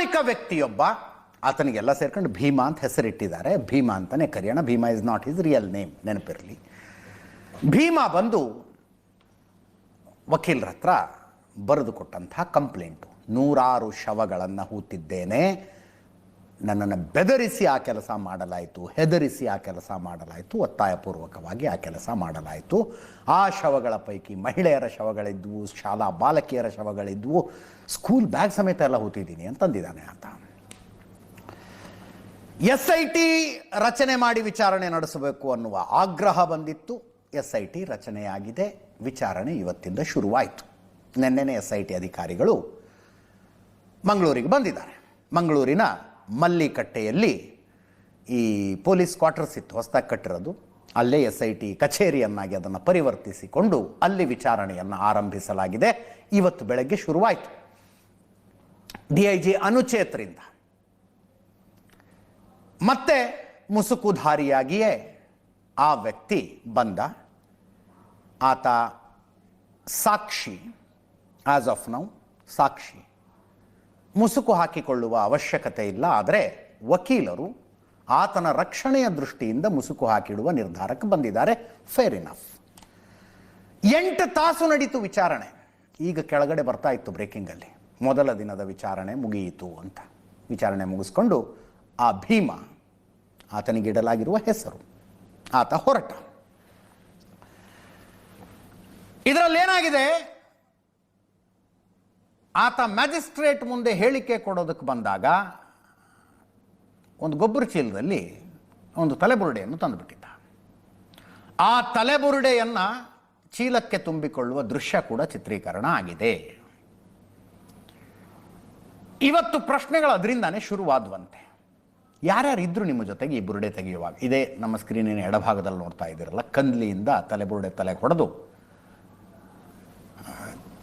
ಅನಾಮಿಕ ವ್ಯಕ್ತಿಯೊಬ್ಬ ಆತನಿಗೆಲ್ಲ ಸೇರ್ಕೊಂಡು ಭೀಮಾ ಅಂತ ಹೆಸರಿಟ್ಟಿದ್ದಾರೆ. ಭೀಮಾ ಅಂತಲೇ ಕರೆಯೋಣ. Bhima is not his real name ನೆನಪಿರಲಿ. ಭೀಮಾ ಬಂದು ವಕೀಲರ ಹತ್ರ ಬರೆದು ಕೊಟ್ಟಂತಹ ಕಂಪ್ಲೇಂಟು ನೂರಾರು ಶವಗಳನ್ನು ಹೂತಿದ್ದೇನೆ. ನನ್ನನ್ನು ಬೆದರಿಸಿ ಆ ಕೆಲಸ ಮಾಡಲಾಯಿತು, ಹೆದರಿಸಿ ಆ ಕೆಲಸ ಮಾಡಲಾಯಿತು, ಒತ್ತಾಯಪೂರ್ವಕವಾಗಿ ಆ ಕೆಲಸ ಮಾಡಲಾಯಿತು. ಆ ಶವಗಳ ಪೈಕಿ ಮಹಿಳೆಯರ ಶವಗಳಿದ್ವು, ಶಾಲಾ ಬಾಲಕಿಯರ ಶವಗಳಿದ್ವು, ಸ್ಕೂಲ್ ಬ್ಯಾಗ್ ಸಮೇತ ಎಲ್ಲ ಹೂತಿದ್ದೀನಿ ಅಂತಂದಿದ್ದಾನೆ ಆತ. ಎಸ್ ಐ ಟಿ ರಚನೆ ಮಾಡಿ ವಿಚಾರಣೆ ನಡೆಸಬೇಕು ಅನ್ನುವ ಆಗ್ರಹ ಬಂದಿತ್ತು. ಎಸ್ ಐ ಟಿ ರಚನೆಯಾಗಿದೆ, ವಿಚಾರಣೆ ಇವತ್ತಿಂದ ಶುರುವಾಯಿತು. ನಿನ್ನೆನೆ ಎಸ್ ಐ ಟಿ ಅಧಿಕಾರಿಗಳು ಮಂಗಳೂರಿಗೆ ಬಂದಿದ್ದಾರೆ. ಮಂಗಳೂರಿನ ಮಲ್ಲಿಕಟ್ಟೆಯಲ್ಲಿ ಈ ಪೊಲೀಸ್ ಕ್ವಾರ್ಟರ್ಸ್ ಇತ್ತು, ಹೊಸ್ದಾಗಿ ಕಟ್ಟಿರೋದು. ಅಲ್ಲೇ ಎಸ್ ಐ ಟಿ ಕಚೇರಿಯನ್ನಾಗಿ ಅದನ್ನು ಪರಿವರ್ತಿಸಿಕೊಂಡು ಅಲ್ಲಿ ವಿಚಾರಣೆಯನ್ನು ಆರಂಭಿಸಲಾಗಿದೆ. ಇವತ್ತು ಬೆಳಗ್ಗೆ ಶುರುವಾಯಿತು. ಡಿ ಐ ಜಿ ಅನುಚೇತ್ರಿಂದ. ಮತ್ತೆ ಮುಸುಕುಧಾರಿಯಾಗಿಯೇ ಆ ವ್ಯಕ್ತಿ ಬಂದ. ಆತ ಸಾಕ್ಷಿ ಆಸ್ ಆಫ್ ನೌ ಸಾಕ್ಷಿ. ಮುಸುಕು ಹಾಕಿಕೊಳ್ಳುವ ಅವಶ್ಯಕತೆ ಇಲ್ಲ, ಆದರೆ ವಕೀಲರು ಆತನ ರಕ್ಷಣೆಯ ದೃಷ್ಟಿಯಿಂದ ಮುಸುಕು ಹಾಕಿಡುವ ನಿರ್ಧಾರಕ್ಕೆ ಬಂದಿದ್ದಾರೆ. ಫೇರ್ ಇನಫ್ ಎಂಟು ತಾಸು ನಡೀತು ವಿಚಾರಣೆ. ಈಗ ಕೆಳಗಡೆ ಬರ್ತಾ ಇತ್ತು ಬ್ರೇಕಿಂಗಲ್ಲಿ ಮೊದಲ ದಿನದ ವಿಚಾರಣೆ ಮುಗಿಯಿತು ಅಂತ. ವಿಚಾರಣೆ ಮುಗಿಸ್ಕೊಂಡು ಆ ಭೀಮ ಆತನಿಗಿಡಲಾಗಿರುವ ಹೆಸರು, ಆತ ಹೊರಟ. ಇದರಲ್ಲಿ ಏನಾಗಿದೆ? ಆತ ಮ್ಯಾಜಿಸ್ಟ್ರೇಟ್ ಮುಂದೆ ಹೇಳಿಕೆ ಕೊಡೋದಕ್ಕೆ ಬಂದಾಗ ಒಂದು ಗೊಬ್ಬರ ಚೀಲದಲ್ಲಿ ಒಂದು ತಲೆಬುರುಡೆಯನ್ನು ತಂದುಬಿಟ್ಟಿದ್ದ. ಆ ತಲೆಬುರುಡೆಯನ್ನು ಚೀಲಕ್ಕೆ ತುಂಬಿಕೊಳ್ಳುವ ದೃಶ್ಯ ಕೂಡ ಚಿತ್ರೀಕರಣ ಆಗಿದೆ. ಇವತ್ತು ಪ್ರಶ್ನೆಗಳು ಅದರಿಂದಾನೇ ಶುರುವಾದವಂತೆ. ಯಾರ್ಯಾರು ಇದ್ರು ನಿಮ್ಮ ಜೊತೆಗೆ ಈ ಬುರುಡೆ ತೆಗೆಯುವಾಗ? ಇದೇ ನಮ್ಮ ಸ್ಕ್ರೀನಿನ ಎಡಭಾಗದಲ್ಲಿ ನೋಡ್ತಾ ಇದ್ದೀರಲ್ಲ, ಕಂದ್ಲಿಯಿಂದ ತಲೆಬುರುಡೆ ತಲೆ ಹೊಡೆದು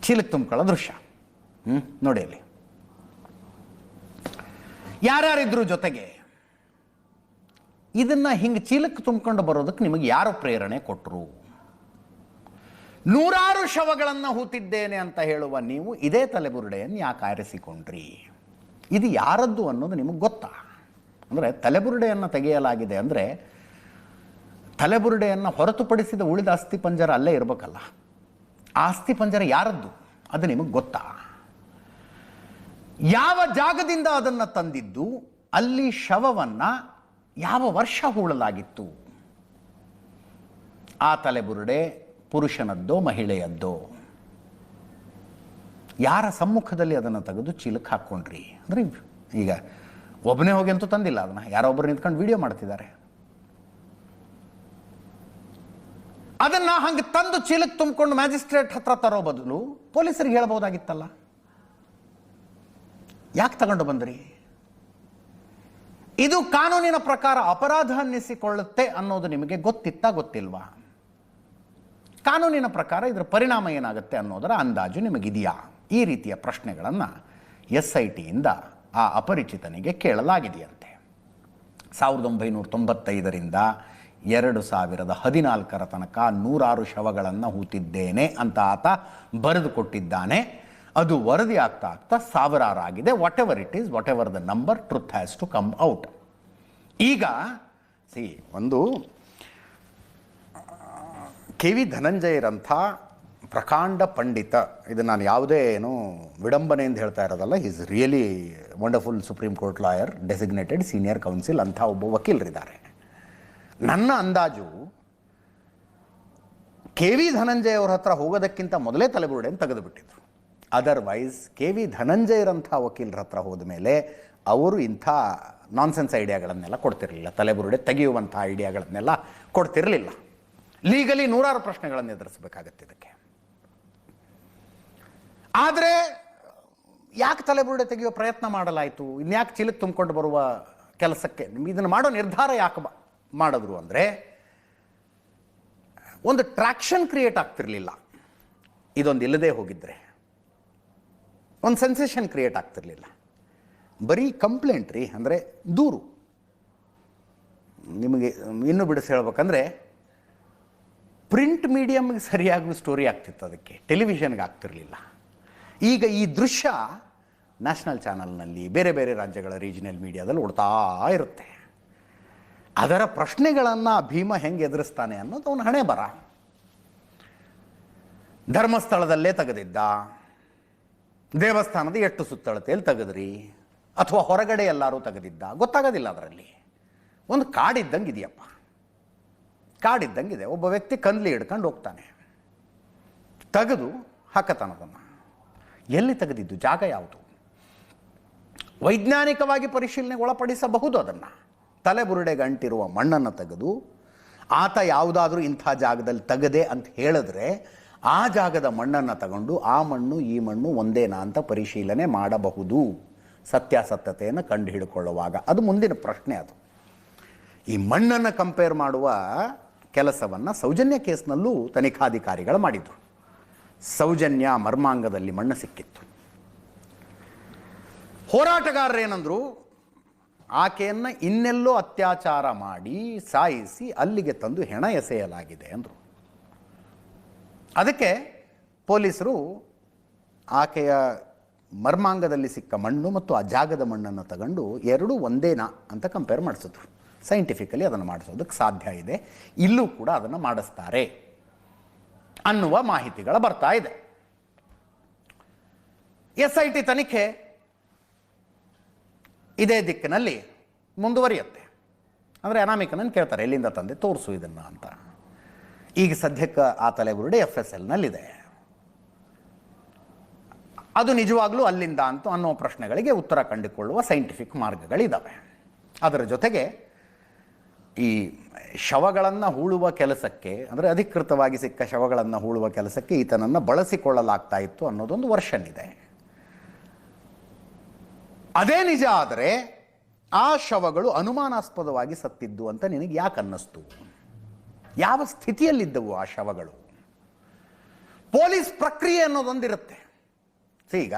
ಚೀಲಕ್ಕೆ ತುಂಬಿಕೊಳ್ಳೋ ದೃಶ್ಯ. ಹ್ಮ್? ನೋಡಿ ಅಲ್ಲಿ. ಯಾರ್ಯಾರಿದ್ರು ಜೊತೆಗೆ ಇದನ್ನ ಹಿಂಗೆ ಚೀಲಕ್ಕೆ ತುಂಬಿಕೊಂಡು ಬರೋದಕ್ಕೆ ನಿಮಗೆ ಯಾರು ಪ್ರೇರಣೆ ಕೊಟ್ಟರು ನೂರಾರು ಶವಗಳನ್ನು ಹೂತಿದ್ದೇನೆ ಅಂತ ಹೇಳುವ ನೀವು ಇದೇ ತಲೆಬುರುಡೆಯನ್ನು ಯಾಕೆ ಆರಿಸಿಕೊಂಡ್ರಿ? ಇದು ಯಾರದ್ದು ಅನ್ನೋದು ನಿಮಗೆ ಗೊತ್ತಾ? ಅಂದರೆ ತಲೆಬುರುಡೆಯನ್ನು ತೆಗೆಯಲಾಗಿದೆ ಅಂದರೆ ತಲೆಬುರುಡೆಯನ್ನು ಹೊರತುಪಡಿಸಿದ ಉಳಿದ ಅಸ್ಥಿ ಪಂಜರ ಅಲ್ಲೇ ಇರಬೇಕಲ್ಲ. ಆಸ್ತಿ ಪಂಜರ ಯಾರದ್ದು? ಅದು ನಿಮಗೆ ಗೊತ್ತಾ? ಯಾವ ಜಾಗದಿಂದ ಅದನ್ನು ತಂದಿದ್ದು, ಅಲ್ಲಿ ಶವವನ್ನ ಯಾವ ವರ್ಷ ಹೂಳಲಾಗಿತ್ತು? ಆ ತಲೆಬುರುಡೆ ಪುರುಷನದ್ದೋ, ಮಹಿಳೆಯದ್ದೋ? ಯಾರ ಸಮ್ಮುಖದಲ್ಲಿ ಅದನ್ನು ತೆಗೆದು ಚೀಲಕ್ಕೆ ಹಾಕ್ಕೊಂಡ್ರಿ? ಅಂದರೆ ಈಗ ಒಬ್ಬನೇ ಹೋಗಿ ಅಂತೂ ತಂದಿಲ್ಲ, ಅದನ್ನು ಯಾರೊಬ್ಬರು ನಿಂತ್ಕೊಂಡು ವಿಡಿಯೋ ಮಾಡ್ತಿದ್ದಾರೆ. ಅದನ್ನ ಹಂಗೆ ತಂದು ಚೀಲಕ್ಕೆ ತುಂಬಿಕೊಂಡು ಮ್ಯಾಜಿಸ್ಟ್ರೇಟ್ ಹತ್ರ ತರೋ ಬದಲು ಪೊಲೀಸರಿಗೆ ಹೇಳ್ಬೋದಾಗಿತ್ತಲ್ಲ? ಯಾಕೆ ತಗೊಂಡು ಬಂದ್ರಿ? ಇದು ಕಾನೂನಿನ ಪ್ರಕಾರ ಅಪರಾಧ ಅನ್ನಿಸಿಕೊಳ್ಳುತ್ತೆ ಅನ್ನೋದು ನಿಮಗೆ ಗೊತ್ತಿತ್ತ ಗೊತ್ತಿಲ್ವಾ? ಕಾನೂನಿನ ಪ್ರಕಾರ ಇದರ ಪರಿಣಾಮ ಏನಾಗುತ್ತೆ ಅನ್ನೋದರ ಅಂದಾಜು ನಿಮಗಿದೆಯಾ? ಈ ರೀತಿಯ ಪ್ರಶ್ನೆಗಳನ್ನು ಎಸ್ ಐ ಟಿಯಿಂದ ಆ ಅಪರಿಚಿತನಿಗೆ ಕೇಳಲಾಗಿದೆಯಂತೆ. ಸಾವಿರದ ಒಂಬೈನೂರ ತೊಂಬತ್ತೈದರಿಂದ ಎರಡು ಸಾವಿರದ ಹದಿನಾಲ್ಕರ ತನಕ ನೂರಾರು ಶವಗಳನ್ನು ಹೂತಿದ್ದೇನೆ ಅಂತ ಆತ ಬರೆದು ಕೊಟ್ಟಿದ್ದಾನೆ. ಅದು ವರದಿ ಆಗ್ತಾ ಆಗ್ತಾ ಸಾವಿರಾರು ಆಗಿದೆ whatever it is whatever the number truth has to come out ಈಗ ಸಿ ಒಂದು, ಕೆ ವಿ ಧನಂಜಯರಂಥ ಪ್ರಕಾಂಡ ಪಂಡಿತ, ಇದು ನಾನು ಯಾವುದೇ ಏನು ವಿಡಂಬನೆಯಿಂದ ಹೇಳ್ತಾ ಇರೋದಲ್ಲ is really wonderful Supreme Court lawyer designated senior counsel ಅಂಥ ಒಬ್ಬ ವಕೀಲರಿದ್ದಾರೆ. ನನ್ನ ಅಂದಾಜು, ಕೆ ವಿ ಧನಂಜಯ ಅವ್ರ ಹತ್ರ ಹೋಗೋದಕ್ಕಿಂತ ಮೊದಲೇ ತಲೆಬುರುಡೆಯನ್ನು ತೆಗೆದುಬಿಟ್ಟಿದ್ರು. ಅದರ್ವೈಸ್ ಕೆ ವಿ ಧನಂಜಯರಂಥ ವಕೀಲರ ಹತ್ರ ಹೋದ ಮೇಲೆ ಅವರು ಇಂಥ ನಾನ್ಸೆನ್ಸ್ ಐಡಿಯಾಗಳನ್ನೆಲ್ಲ ಕೊಡ್ತಿರಲಿಲ್ಲ. ತಲೆಬುರುಡೆ ತೆಗೆಯುವಂಥ ಐಡಿಯಾಗಳನ್ನೆಲ್ಲ ಕೊಡ್ತಿರಲಿಲ್ಲ. ಲೀಗಲಿ ನೂರಾರು ಪ್ರಶ್ನೆಗಳನ್ನು ಎದುರಿಸಬೇಕಾಗತ್ತೆ ಇದಕ್ಕೆ. ಆದರೆ ಯಾಕೆ ತಲೆಬುರುಡೆ ತೆಗೆಯುವ ಪ್ರಯತ್ನ ಮಾಡಲಾಯಿತು? ಇನ್ಯಾಕೆ ಚೀಲಕ್ಕೆ ತುಂಬಿಕೊಂಡು ಬರುವ ಕೆಲಸಕ್ಕೆ? ಇದನ್ನು ಮಾಡೋ ನಿರ್ಧಾರ ಯಾಕೆ ಮಾಡಿದ್ರು ಅಂದರೆ ಒಂದು ಟ್ರ್ಯಾಕ್ಷನ್ ಕ್ರಿಯೇಟ್ ಆಗ್ತಿರಲಿಲ್ಲ. ಇದೊಂದು ಇಲ್ಲದೆ ಹೋಗಿದ್ರೆ. ಒಂದು ಸೆನ್ಸೇಷನ್ ಕ್ರಿಯೇಟ್ ಆಗ್ತಿರ್ಲಿಲ್ಲ. ಬರೀ ಕಂಪ್ಲೇಂಟ್ ರೀ, ಅಂದರೆ ದೂರು. ನಿಮಗೆ, ಇನ್ನೂ ಬಿಡಿಸಿ ಹೇಳ್ಬೇಕಂದ್ರೆ ಪ್ರಿಂಟ್ ಮೀಡಿಯಮ್ಗೆ ಸರಿಯಾಗಿ ಸ್ಟೋರಿ ಆಗ್ತಿತ್ತು ಅದಕ್ಕೆ ಟೆಲಿವಿಷನ್ಗೆ ಆಗ್ತಿರಲಿಲ್ಲ. ಈಗ ಈ ದೃಶ್ಯ ನ್ಯಾಷನಲ್ ಚಾನಲ್ನಲ್ಲಿ ಬೇರೆ ಬೇರೆ ರಾಜ್ಯಗಳ ರೀಜನಲ್ ಮೀಡಿಯಾದಲ್ಲಿ ಓಡ್ತಾ ಇರುತ್ತೆ. ಅದರ ಪ್ರಶ್ನೆಗಳನ್ನು ಭೀಮ ಹೆಂಗೆ ಎದುರಿಸ್ತಾನೆ ಅನ್ನೋದು ಅವನ ಹಣೆ ಬರ ಧರ್ಮಸ್ಥಳದಲ್ಲೇ ತೆಗೆದಿದ್ದ. ದೇವಸ್ಥಾನದ ಎಷ್ಟು ಸುತ್ತಳತೆಯಲ್ಲಿ ತೆಗೆದ್ರಿ ಅಥವಾ ಹೊರಗಡೆ ಎಲ್ಲರೂ ತೆಗೆದಿದ್ದ? ಗೊತ್ತಾಗೋದಿಲ್ಲ ಅದರಲ್ಲಿ. ಒಂದು ಕಾಡಿದ್ದಂಗೆ ಇದೆಯಪ್ಪ ಕಾಡಿದ್ದಂಗಿದೆ. ಒಬ್ಬ ವ್ಯಕ್ತಿ ಕಂದ್ಲಿ ಹಿಡ್ಕೊಂಡು ಹೋಗ್ತಾನೆ. ತೆಗೆದು ಹಾಕತಾನದನ್ನು ಎಲ್ಲಿ ತೆಗೆದಿದ್ದು? ಜಾಗ ಯಾವುದು? ವೈಜ್ಞಾನಿಕವಾಗಿ ಪರಿಶೀಲನೆಗೆ ಒಳಪಡಿಸಬಹುದು ಅದನ್ನು. ತಲೆಬುರುಡೆ ಗಂಟಿರುವ ಮಣ್ಣನ್ನು ತೆಗೆದು, ಆತ ಯಾವುದಾದ್ರೂ ಇಂಥ ಜಾಗದಲ್ಲಿ ತೆಗೆದೆ ಅಂತ ಹೇಳಿದ್ರೆ ಆ ಜಾಗದ ಮಣ್ಣನ್ನು ತಗೊಂಡು ಆ ಮಣ್ಣು ಈ ಮಣ್ಣು ಒಂದೇನಾ ಅಂತ ಪರಿಶೀಲನೆ ಮಾಡಬಹುದು. ಸತ್ಯಾಸತ್ಯತೆಯನ್ನು ಕಂಡು ಹಿಡ್ಕೊಳ್ಳುವಾಗ ಅದು ಮುಂದಿನ ಪ್ರಶ್ನೆ ಅದು. ಈ ಮಣ್ಣನ್ನು ಕಂಪೇರ್ ಮಾಡುವ ಕೆಲಸವನ್ನು ಸೌಜನ್ಯ ಕೇಸ್ನಲ್ಲೂ ತನಿಖಾಧಿಕಾರಿಗಳು ಮಾಡಿದರು. ಸೌಜನ್ಯ ಮರ್ಮಾಂಗದಲ್ಲಿ ಮಣ್ಣು ಸಿಕ್ಕಿತ್ತು. ಹೋರಾಟಗಾರರು ಏನಂದ್ರು ಆಕೆಯನ್ನು ಇನ್ನೆಲ್ಲೋ ಅತ್ಯಾಚಾರ ಮಾಡಿ ಸಾಯಿಸಿ ಅಲ್ಲಿಗೆ ತಂದು ಹೆಣ ಎಸೆಯಲಾಗಿದೆ ಅಂದರು. ಅದಕ್ಕೆ ಪೊಲೀಸರು ಆಕೆಯ ಮರ್ಮಾಂಗದಲ್ಲಿ ಸಿಕ್ಕ ಮಣ್ಣು ಮತ್ತು ಆ ಜಾಗದ ಮಣ್ಣನ್ನು ತಗೊಂಡು ಎರಡೂ ಒಂದೇನಾ ಅಂತ ಕಂಪೇರ್ ಮಾಡಿಸಿದ್ರು. ಸೈಂಟಿಫಿಕಲಿ ಅದನ್ನು ಮಾಡಿಸೋದಕ್ಕೆ ಸಾಧ್ಯ ಇದೆ. ಇಲ್ಲೂ ಕೂಡ ಅದನ್ನು ಮಾಡಿಸ್ತಾರೆ ಅನ್ನುವ ಮಾಹಿತಿಗಳು ಬರ್ತಾ ಇದೆ. ಎಸ್ ಐ ಟಿ ತನಿಖೆ ಇದೇ ದಿಕ್ಕಿನಲ್ಲಿ ಮುಂದುವರಿಯುತ್ತೆ. ಅಂದರೆ ಅನಾಮಿಕನನ್ನು ಕೇಳ್ತಾರೆ, ಎಲ್ಲಿಂದ ತಂದೆ, ತೋರಿಸು ಇದನ್ನು ಅಂತ. ಈಗ ಸದ್ಯಕ್ಕೆ ಆ ತಲೆಬುರುಡೆ ಎಫ್ ಎಸ್ ಎಲ್ನಲ್ಲಿದೆ ಅದು ನಿಜವಾಗ್ಲೂ ಅಲ್ಲಿಂದ ಅಂತ ಅನ್ನೋ ಪ್ರಶ್ನೆಗಳಿಗೆ ಉತ್ತರ ಕಂಡುಕೊಳ್ಳುವ ಸೈಂಟಿಫಿಕ್ ಮಾರ್ಗಗಳಿದ್ದಾವೆ ಅದರ ಜೊತೆಗೆ ಈ ಶವಗಳನ್ನು ಹೂಳುವ ಕೆಲಸಕ್ಕೆ, ಅಂದರೆ ಅಧಿಕೃತವಾಗಿ ಸಿಕ್ಕ ಶವಗಳನ್ನು ಹೂಳುವ ಕೆಲಸಕ್ಕೆ ಈತನನ್ನು ಬಳಸಿಕೊಳ್ಳಲಾಗ್ತಾ ಇತ್ತು ಅನ್ನೋದೊಂದು ವರ್ಷನ್ ಇದೆ ಅದೇ ನಿಜ ಆದರೆ ಆ ಶವಗಳು ಅನುಮಾನಾಸ್ಪದವಾಗಿ ಸತ್ತಿದ್ದು ಅಂತ ನಿನಗೆ ಯಾಕೆ ಅನ್ನಿಸ್ತು ಯಾವ ಸ್ಥಿತಿಯಲ್ಲಿದ್ದವು ಆ ಶವಗಳು? ಪೊಲೀಸ್ ಪ್ರಕ್ರಿಯೆ ಅನ್ನೋದೊಂದಿರುತ್ತೆ. ಈಗ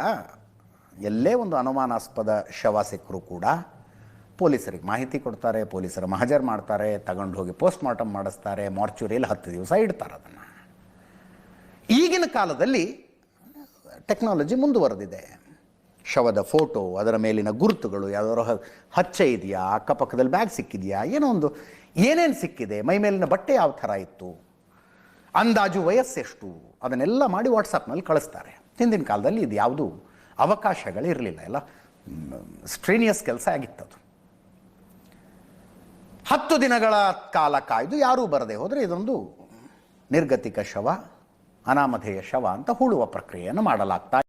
ಎಲ್ಲೇ ಒಂದು ಅನುಮಾನಾಸ್ಪದ ಶವ ಸಿಕ್ಕರೂ ಕೂಡ ಪೊಲೀಸರಿಗೆ ಮಾಹಿತಿ ಕೊಡ್ತಾರೆ, ಪೊಲೀಸರು ಮಹಜರ್ ಮಾಡ್ತಾರೆ, ತಗೊಂಡು ಹೋಗಿ ಪೋಸ್ಟ್ ಮಾರ್ಟಮ್ ಮಾಡಿಸ್ತಾರೆ, ಮಾರ್ಚುರಿಯಲ್ಲಿ ಹತ್ತು ದಿವಸ ಇಡ್ತಾರೆ ಅದನ್ನು. ಈಗಿನ ಕಾಲದಲ್ಲಿ ಟೆಕ್ನಾಲಜಿ ಮುಂದುವರೆದಿದೆ. ಶವದ ಫೋಟೋ, ಅದರ ಮೇಲಿನ ಗುರುತುಗಳು, ಯಾವ್ದಾದ್ರು ಹಚ್ಚೆ ಇದೆಯಾ, ಅಕ್ಕಪಕ್ಕದಲ್ಲಿ ಬ್ಯಾಗ್ ಸಿಕ್ಕಿದೆಯಾ, ಏನೋ ಒಂದು ಏನೇನು ಸಿಕ್ಕಿದೆ? ಮೈ ಮೇಲಿನ ಬಟ್ಟೆ ಯಾವ ಥರ ಇತ್ತು? ಅಂದಾಜು ವಯಸ್ಸೆಷ್ಟು ಅದನ್ನೆಲ್ಲ ಮಾಡಿ ವಾಟ್ಸಪ್ನಲ್ಲಿ ಕಳಿಸ್ತಾರೆ. ಹಿಂದಿನ ಕಾಲದಲ್ಲಿ ಇದು ಯಾವುದು ಅವಕಾಶಗಳಿರಲಿಲ್ಲ, ಎಲ್ಲ ಸ್ಟ್ರೀನಿಯಸ್ ಕೆಲಸ ಆಗಿತ್ತದು ಹತ್ತು ದಿನಗಳ ಕಾಲ ಕಾಯ್ದು ಯಾರೂ ಬರದೆ ಹೋದರೆ ಇದೊಂದು ನಿರ್ಗತಿಕ ಶವ, ಅನಾಮಧೇಯ ಶವ ಅಂತ ಹೂಳುವ ಪ್ರಕ್ರಿಯೆಯನ್ನು ಮಾಡಲಾಗ್ತಾ